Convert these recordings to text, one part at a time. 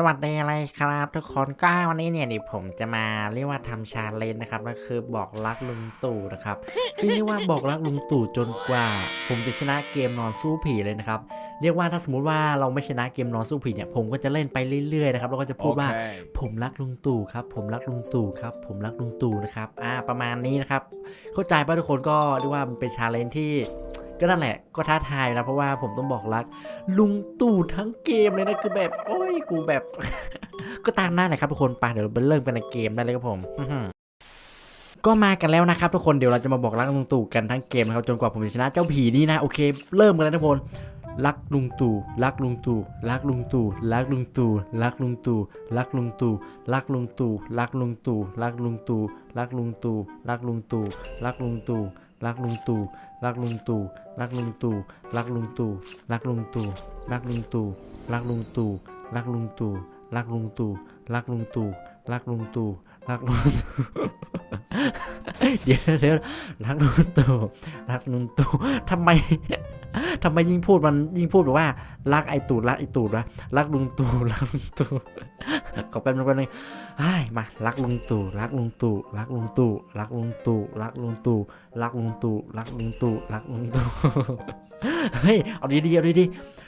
สวัสดีอะไรครับ ทุกคนก็วันนี้เนี่ยเดี๋ยวผมจะมาเรียกว่าทำชาเลนจ์นะครับก็คือบอกรักลุงตู่นะครับซึ่งเรียกว่าบอกรักลุงตู่จนกว่า ผมจะชนะเกมนอนสู้ผีเลยนะครับเรียกว่าถ้าสมมติว่าเราไม่ชนะเกมนอนสู้ผีเนี่ยผมก็จะเล่นไปเรื่อยๆนะครับแล้วก็จะพูดว่า ผมรักลุงตู่ครับ ผมรักลุงตู่ครับ ผมรักลุงตู่นะครับอ่าประมาณนี้นะครับเข้าใจป่ะทุกคนก็เรียกว่ามันเป็นชาเลนจ์ที่ ก็นั่นแหละก็ท้าทายนะเพราะว่าผมต้องบอกรัก ลุงตู่ทั้งเกมเลยนะคือแบบโอ้ยกูแบบ ก็ตามนั้นแหละครับทุกคนไปเดี๋ยวเราเริ่มกันในเกมได้เลยครับผมก็มากันแล้วนะครับทุกคนเดี๋ยวเราจะมาบอกรักลุงตู่กันทั้งเกมนะครับจนกว่าผมจะชนะเจ้าผีนี่นะโอเค เริ่มกันเลยทุกคนรักลุงตู่รักลุงตู่รักลุงตู่รักลุงตู่รักลุงตู่รักลุงตู่รักลุงตู่รักลุงตู่รักลุงตู่รักลุงตู่รักลุงตู่รักลุงตู่ รักลุงตู่รักลุงตู่รักลุงตู่รักลุงตู่รักลุงตู่รักลุงตู่รักลุงตู่รักลุงตู่รักลุงตู่รักลุงตู่รักลุงตู่ รักลุงตู่เดี๋ยวเดี๋ยวรักลุงตู่รักลุงตู่ทำไมทำไมยิ่งพูดมันยิ่งพูดแบบว่า รักไอตูดรักไอตูดวะรักลุงตู่รักลุงตู่ขอแป๊บนึงแป๊บนึงไอ้มารักลุงตู่รักลุงตู่รักลุงตู่รักลุงตู่รักลุงตู่รักลุงตู่รักลุงตู่รักลุงตู่เฮ้ยเอาดีๆเอาดีๆ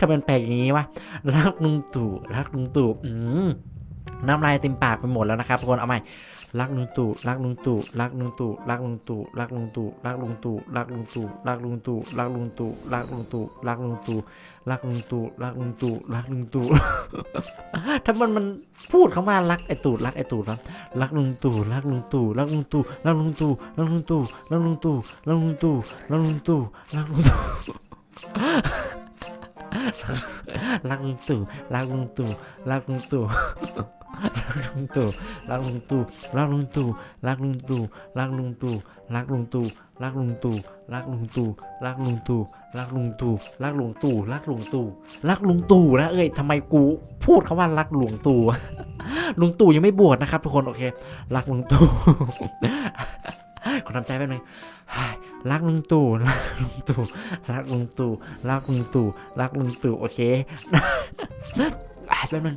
ทำไมมันแปลกอย่างนี้วะรักลุงตู่รักลุงตู่อืมน้ำลายเต็มปากไปหมดแล้วนะครับทุกคนเอาใหม่รักลุงตู่รักลุงตู่รักลุงตู่รักลุงตู่รักลุงตู่รักลุงตู่รักลุงตู่รักลุงตู่รักลุงตู่รักลุงตู่รักลุงตู่รักลุงตู่รักลุงตู่รักลุงตู่ถ้ามันมันพูดคำว่ารักไอตู่รักไอตู่นะรักลุงตู่รักลุงตู่รักลุงตู่รักลุงตู่รักลุงตู่รักลุงตู่รักลุงตู่รักลุงตู่รักลุงตู่ รักลุงตู่รักลุงตู่รักลุงตู่รักลุงตู่รักลุงตู่รักลุงตู่รักลุงตู่รักลุงตู่รักลุงตู่รักลุงตู่รักลุงตู่รักลุงตู่รักลุงตู่รักลุงตู่รักลุงตู่รักลุงตู่นะเอ้ยทำไมกูพูดคำว่ารักหลวงตู่ลุงตู่ยังไม่บวชนะครับทุกคนโอเค รักลุงตู่ อทำใจแป๊บนึงรักลุงตู่รักลุงตู่รักลุงตู่รักลุงตู่รักลุงตู่โอเคอะแป๊บนึง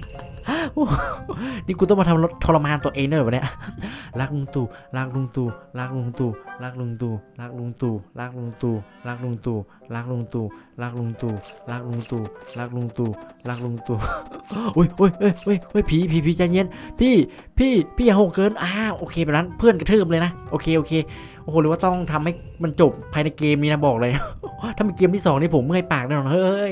นี่กูต้องมาทำทรมานตัวเองด้วยเหรอวะเนี่ยรักลุงตู่รักลุงตู่รักลุงตู่รักลุงตู่รักลุงตู่รักลุงตู่รักลุงตู่รักลุงตู่รักลุงตู่รักลุงตู่รักลุงตู่รักลุงตู่อุ้ยอุ้ยเอ้ยเฮ้ยเฮ้ยผีผีผีใจเย็นพี่พี่พี่อย่าโหเกินอ่าโอเคแบบนั้นเพื่อนกระทืบเลยนะโอเคโอเคโอ้โหหรือว่าต้องทำให้มันจบภายในเกมนี้นะบอกเลย ถ้าเป็นเกมที่สองนี่ผมเมื่อยปากแน่นอนเฮ้ย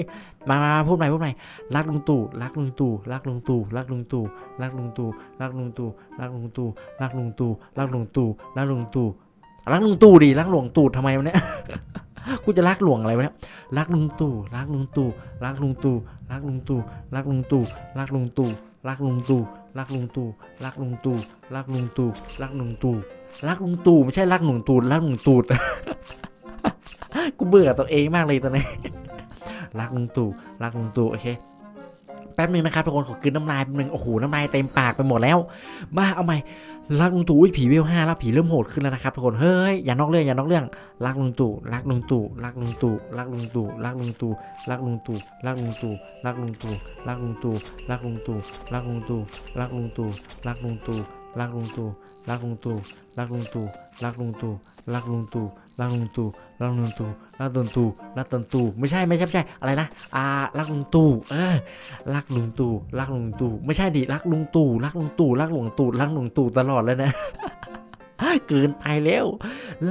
มามามาพูดใหม่พูดใหม่รักลุงตู่รักลุงตู่รักลุงตู่รักลุงตู่รักลุงตู่รักลุงตู่รักลุงตู่รักลุงตู่รักลุงตู่รักลุงตู่รักลุงตู่ดิรักหลวงตู่ทำไมวะเนี่ยกูจะรักหลวงอะไรวะเนี่ยรักลุงตู่รักลุงตู่รักลุงตู่รักลุงตู่รักลุงตู่รักลุงตู่รักลุงตู่รักลุงตู่รักลุงตู่รักลุงตู่รักลุงตู่รักลุงตู่ไม่ใช่รักหนุ่งตูดรักหนุ่งตูด กูเบื่อตัวเองมากเลยตอนนี้ รักลุงตู่รักลุงตู่โอเคแป๊บหนึงนะครับทุกคนขอกินน้ำลายแป๊บนึงโอ้โหน้ำลายเต็มปากไปหมดแล้วมาเอาใหม่รักลุงตู่อุ้ยผีเวลห้าแล้วผีเริ่มโหดขึ้นแล้วนะครับทุกคนเฮ้ยอย่านอกเรื่องอย่านอกเรื่องรักลุงตู่รักลุงตู่รักลุงตู่รักลุงตู่รักลุงตู่รักลุงตู่รักลุงตู่รักลุงตู่รักลุงตู่รักลุงตู่รักลุงตู่รักลุงตู่รักลุงตู่รักลุงตู่รักลุงตู่รักลุงตู่รักลุงตู่รักลุงตู่รักลุงตู่ รักลุงตู่รักลุงตู่รักตนตู่รักตนตู่ไม่ใช่ไม่ใช่ไม่ใช่อะไรนะอ่ารักลุงตู่เออรักลุงตู่รักลุงตู่ไม่ใช่ดิรักลุงตู่รักลุงตู่รักหลวงตู่รักหลวงตู่ตลอดเลยนะเกินไปแล้ว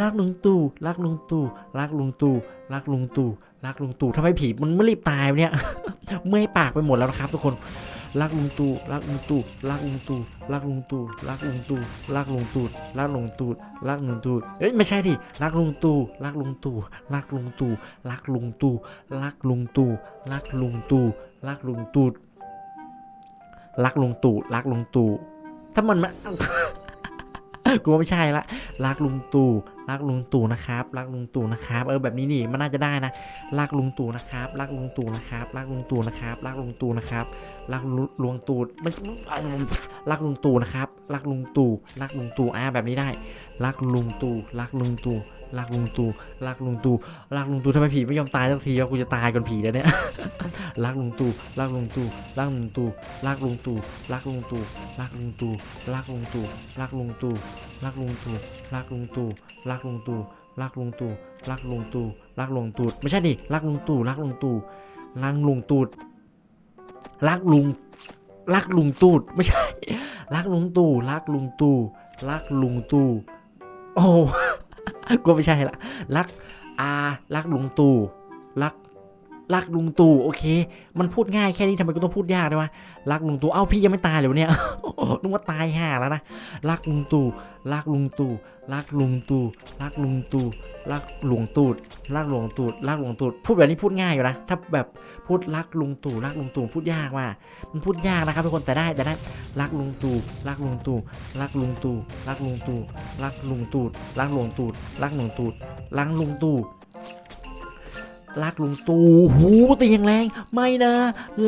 รักลุงตู่รักลุงตู่รักลุงตู่รักลุงตู่รักลุงตู่ทำไมผีมันไม่รีบตายเนี่ยเมื่อยปากไปหมดแล้วนะครับทุกคน รักลุงตู่รักลุงตู่รักลุงตู่รักลุงตู่รักลุงตู่รักลุงตู่รักลุงตู่รักลุงตู่เอ้ยไม่ใช่ดิรักลุงตู่รักลุงตู่รักลุงตู่รักลุงตู่รักลุงตู่รักลุงตู่รักลุงตู่รักลุงตู่รักลุงตู่ถ้ามันมัน กูไม่ใช่ละ รักลุงตู่รักลุงตู่นะครับ รักลุงตู่นะครับ เออแบบนี้นี่มันน่าจะได้นะรักลุงตู่นะครับ รักลุงตู่นะครับ รักลุงตู่นะครับ รักลุงตู่นะครับ รักลุลุงตู่ไม่รักลุงตู่นะครับ รักลุงตู่ รักลุงตู่อ่าแบบนี้ได้ รักลุงตู่ รักลุงตู่ รักลุงตู่รักลุงตู่รักลุงตู่ทำไมผีไม่ยอมตายสักทีวะกูจะตายก่อนผีแล้วเนี่ยรักลุงตู่รักลุงตู่รักลุงตู่รักลุงตู่รักลุงตู่รักลุงตู่รักลุงตู่รักลุงตู่รักลุงตู่รักลุงตู่รักลุงตู่รักลุงตู่รักลุงตู่รักลุงตู่ไม่ใช่ดิรักลุงตู่รักลุงตู่รักลุงตู่รักลุงรักลุงตู่ไม่ใช่รักลุงตู่รักลุงตู่รักลุงตู่โอ้ กูไม่ใช่ละรักอารักลุงตู่รัก รักลุงตู่โอเค มันพูดง่ายแค่นี้ทำไมกูต้องพูดยากด้วยวะรักลุงตู่เอ้าพี่ยังไม่ตายเลยวะเนี่ยนึกว่าตายห่าแล้วนะรักลุงตู่รักลุงตู่รักลุงตู่รักลุงตู่รักหลวงตูดรักหลวงตูดรักหลวงตูดพูดแบบนี้พูดง่ายอยู่นะถ้าแบบพูดรักลุงตู่รักลุงตู่พูดยากว่ะมันพูดยากนะครับทุกคนแต่ได้แต่ได้รักลุงตู่รักลุงตู่รักลุงตู่รักลุงตู่รักลุงตู่รักหลวงตู่รักหลวงตู่รักลุงตู่รักลุงตู่ ลากลุงตู่หูตีอย่างแรง ไม่นะ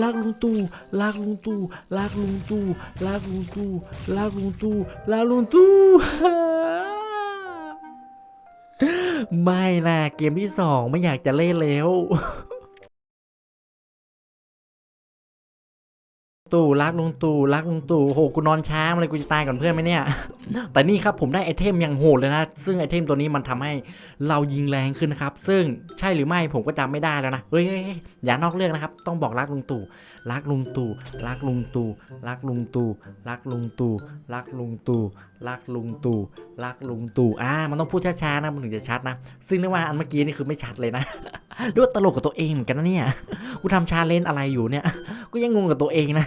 รักลุงตู่รักลุงตู่รักลุงตู่รักลุงตู่รักลุงตู่รักลุงตู่ไม่นะเกมที่สองไม่อยากจะเล่นแล้ว ตู่รักลุงตู่รักลุงตู่โหกูนอนช้ามาเลยกูจะตายก่อนเพื่อนไหมเนี่ย แต่นี่ครับผมได้ไอเทมอย่างโหดเลยนะ ซึ่งไอเทมตัวนี้มันทำให้เรายิงแรงขึ้นนะครับ ซึ่งใช่หรือไม่ผมก็จำไม่ได้แล้วนะเฮ้ยเฮ้ยเฮ้ยอย่านอกเรื่องนะครับ ต้องบอกรักลุงตู่รักลุงตู่รักลุงตู่รักลุงตู่รักลุงตู่รักลุงตู่รักลุงตู่รักลุงตู่อ่ามันต้องพูดช้าๆนะมันถึงจะชัดนะ ซึ่งนึกว่าอันเมื่อกี้นี่คือไม่ชัดเลยนะ ด้วยตลกกับตัวเองเหมือนกันนะเนี่ยกูทำชาเลนจ์อะไรอยู่เนี่ยก็ยังงงกับตัวเองนะ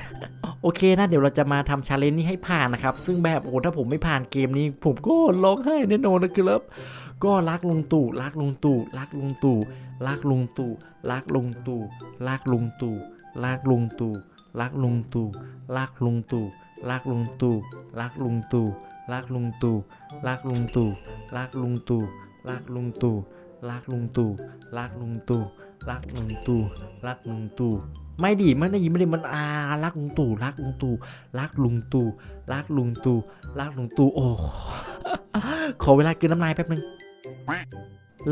โอเคนะเดี๋ยวเราจะมาทำชาเลนจ์นี้ให้ผ่านนะครับซึ่งแบบโอ้ถ้าผมไม่ผ่านเกมนี้ ผมก็ร้องไห้แน่นอนนะครับก็รักลุงตู่รักลุงตู่รักลุงตู่รักลุงตู่รักลุงตู่รักลุงตู่รักลุงตู่รักลุงตู่รักลุงตู่รักลุงตู่รักลุงตู่รักลุงตู่รักลุงตู่รักลุงตู่รักลุงตู่ รักลุงตู่รักลุงตู่รักลุงตู่รักลุงตู่ไม่ดีไม่ได้ยินไม่ได้มันอารักลุงตู่รักลุงตู่รักลุงตู่รักลุงตู่รักลุงตู่โอ้ขอเวลากินน้ำลายแป๊บนึง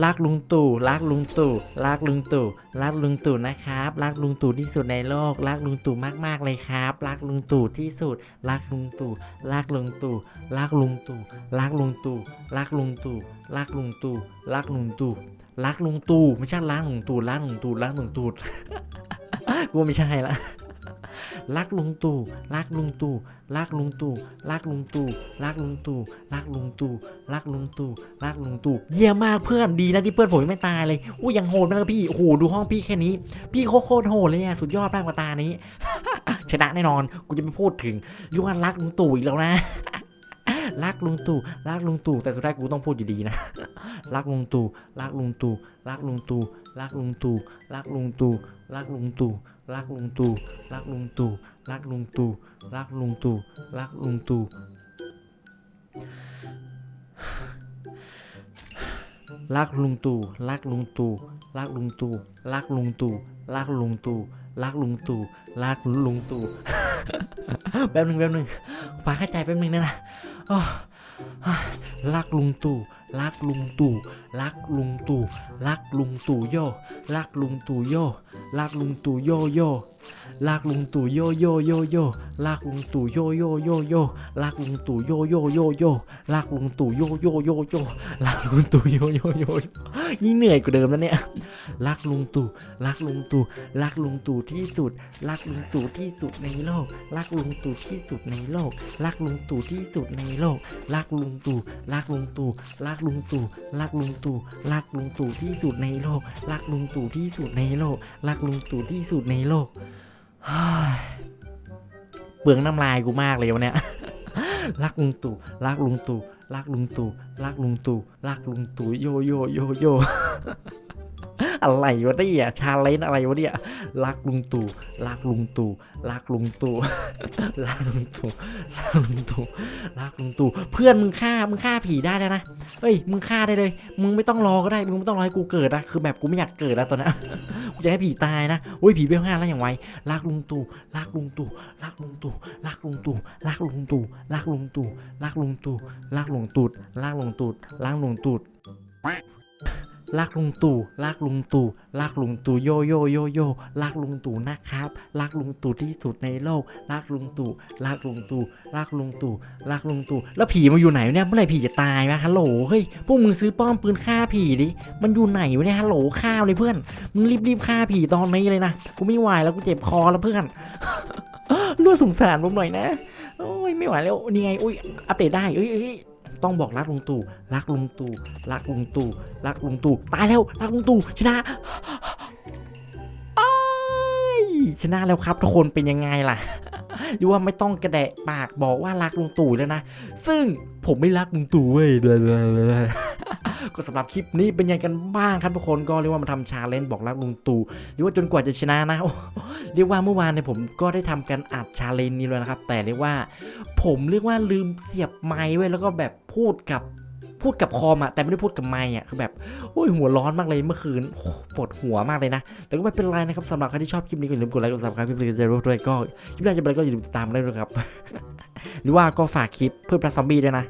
รักลุงตู่รักลุงตู่รักลุงตู่รักลุงตู่นะครับรักลุงตู่ที่สุดในโลกรักลุงตู่มากๆเลยครับรักลุงตู่ที่สุดรักลุงตู่รักลุงตู่รักลุงตู่รักลุงตู่รักลุงตู่รักลุงตู่รักลุงตู่รักลุงตู่ไม่ใช่รักลุงตู่รักลุงตู่รักลุงตู่กูไม่ใช่ละ รักลุงตู่รักลุงตู่รักลุงตู่รักลุงตู่รักลุงตู่รักลุงตู่รักลุงตู่รักลุงตู่เยี่ยมมากเพื่อนดีนะที่เพื่อนผมยังไม่ตายเลยอู้ยังโหดมากพี่โอ้โหดูห้องพี่แค่นี้ พี่โคตรโหดเลยเนี่ยสุดยอดมากกว่าตานี้ ชนะแน่นอนกูจะไม่พูดถึงยุครักลุงตู่อีกแล้วนะรักลุงตู่รักลุงตู่แต่สุดท้ายกูต้องพูดอยู่ดีนะรักลุงตู่รักลุงตู่รักลุงตู่รักลุงตู่รักลุงตู่รักลุงตู่รักลุงตู่ รักลุงตู่รักลุงตู่รักลุงตู่รักลุงตู่รักลุงตู่รักลุงตู่รักลุงตู่รักลุงตู่รักลุงตู่รักลุงตู่รักลุงตู่รักลุงตู่แป๊บหนึ่งแป๊บหนึ่งฟ้าเข้าใจแป๊บหนึ่งนะนะ รักลุงตู่รักลุงตู่รักลุงตู่รักลุงตู่โยรักลุงตู่โยรักลุงตู่โยโยรักลุงตู่โยโยโยโยรักลุงตู่โยโยโยโยรักลุงตู่โยโยโยโยรักลุงตู่โยโยโยโยรักลุงตู่โยโยโยโย ยิ่งเหนื่อยกว่าเดิมแล้วเนี่ย รักลุงตู่ รักลุงตู่ รักลุงตู่ที่สุด รักลุงตู่ที่สุดในโลก รักลุงตู่ที่สุดในโลก รักลุงตู่ที่สุดในโลก รักลุงตู่ รักลุงตู่ รักลุงตู่ รักลุงตู่ รักลุงตู่ที่สุดในโลก รักลุงตู่ที่สุดในโลก รักลุงตู่ที่สุดในโลกเฮ้ยเปลืองน้ำลายกูมากเลยวันเนี้ยรักลุงตู่ รักลุงตู่ ลากลุงตู่ลากลุงตู่ลากลุงตู่โยโยโยโย อะไรวะเนี่ยชาเลนอะไรวะเนี่ยรักลุงตู่รักลุงตู่รักลุงตู่รักลุงตู่รักลุงตู่รักลุงตู่เพื่อนมึงฆ่ามึงฆ่าผีได้แล้วนะเฮ้ยมึงฆ่าได้เลย มึงไม่ต้องรอก็ได้มึงไม่ต้องรอให้กูเกิดนะคือแบบกูไม่อยากเกิดแล้วตอนนี้กูจะให้ผีตายนะอุ้ยผีเบี้ยวห้าแล้วอย่างไวรักลุงตู่รักลุงตู่รักลุงตู่รักลุงตู่รักลุงตู่รักลุงตู่รักลุงตู่รักลุงตู่รักลุงตู่รักลุงตู่ รักลุงตู่รักลุงตู่รักลุงตู่โยโยโยโยรักลุงตู่นะครับรักลุงตู่ที่สุดในโลกรักลุงตู่รักลุงตู่รักลุงตู่รักลุงตู่แล้วผีมันอยู่ไหนเนี่ยเมื่อไหร่ผีจะตายวะฮัลโหลเฮ้ยพวกมึงซื้อป้อมปืนฆ่าผีดิมันอยู่ไหนวะเนี่ยฮัลโหลข้าวเลยเพื่อนมึงรีบๆฆ่าผีตอนนี้เลยนะกูไม่ไหวแล้วกูเจ็บคอแล้วเพื่อนรู้สงสารผมหน่อยนะโอ้ยไม่ไหวแล้วนี่ไงอุ้ยอัปเดตได้เอ้ย ต้องบอกรักลุงตู่รักลุงตู่รักลุงตู่รักลุงตู่ตายแล้วรักลุงตู่ชนะอ้ยชนะแล้วครับทุกคนเป็นยังไงล่ะดูว่าไม่ต้องกระแดะปากบอกว่ารักลุงตู่แล้วนะ ซึ่งผมไม่รักลุงตู่เว้ยก็สำหรับคลิปนี้เป็นยังไงกันบ้างครับทุกคนก็เรียกว่ามาทำชาเลนจ์บอกรักลุงตู่หรือว่าจนกว่าจะชนะนะโอ้ เรียกว่าเมื่อวานเนี่ยผมก็ได้ทำการอัดชาเลนจ์นี้เลยนะครับ แต่เรียกว่า ผมเรียกว่าลืมเสียบไม้ไว้แล้วก็แบบพูดกับพูดกับคอมอะแต่ไม่ได้พูดกับไม้อะคือแบบโอ้ยหัวร้อนมากเลยเมื่อคืนปวดหัวมากเลยนะ แต่ก็ไม่เป็นไรนะครับสำหรับใครที่ชอบคลิปนี้ก็อย่าลืมกดไลค์กดซับสไครป์เพื่อเป็นกำลังใจด้วยก็คลิปหน้าจะเป็นอะไรก็อย่าลืมติดตามได้ด้วยครับ หรือว่าก็ฝากคลิปเพื่อนปลาซอมบี้ด้วยนะ